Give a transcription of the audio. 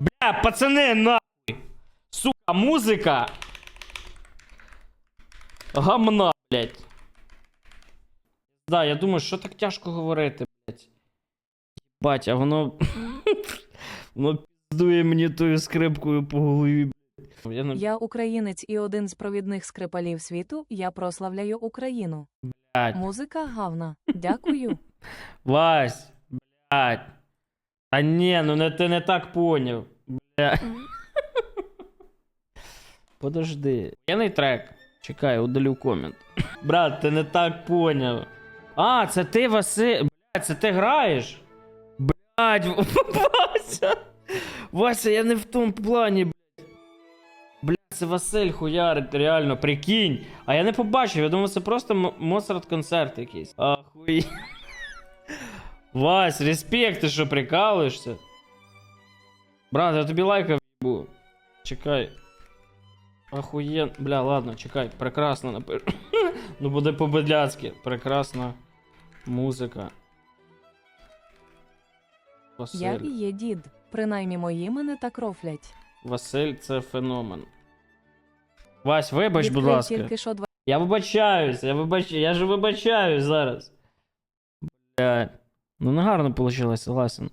Бля, пацани, нахуй! Сука, музика! Гамна, блядь. Да, я думаю, що так тяжко говорити, блядь. Бать, а воно. воно піздує мені тою скрипкою по голові, блядь. Я не Я українець і один з провідних скрипалів світу. Я прославляю Україну. блядь. Музика гавна. Дякую. Вась, блядь. А ні, ну не, ти не так поняв. Бля. Подожди. Єний трек. Чекай, удалю комент. Брат, ти не так поняв. А, це ти Василь. Блядь, це ти граєш? Блядь, Вася. Вася, я не в тому плані, блядь. Блядь, це Василь хуярить, реально, прикинь. А я не побачив, я думав, це просто Моцарт концерт якийсь. Ахуй. Вась, респект, ти що прикалуєшся? Брат, я тобі лайка в'їбу. Чекай. Охуєн. Бля, ладно, чекай. Прекрасно напишу. ну буде по-бедляцьки. Прекрасна музика. Василь. Я і є дід. Принаймні мої мене так рофлять. Василь це феномен. Вась, вибач, будь ласка. тільки що два Я вибачаюсь, я вибач... я ж вибачаюсь зараз. Блядь. Ну не гарно вийшло, согласен.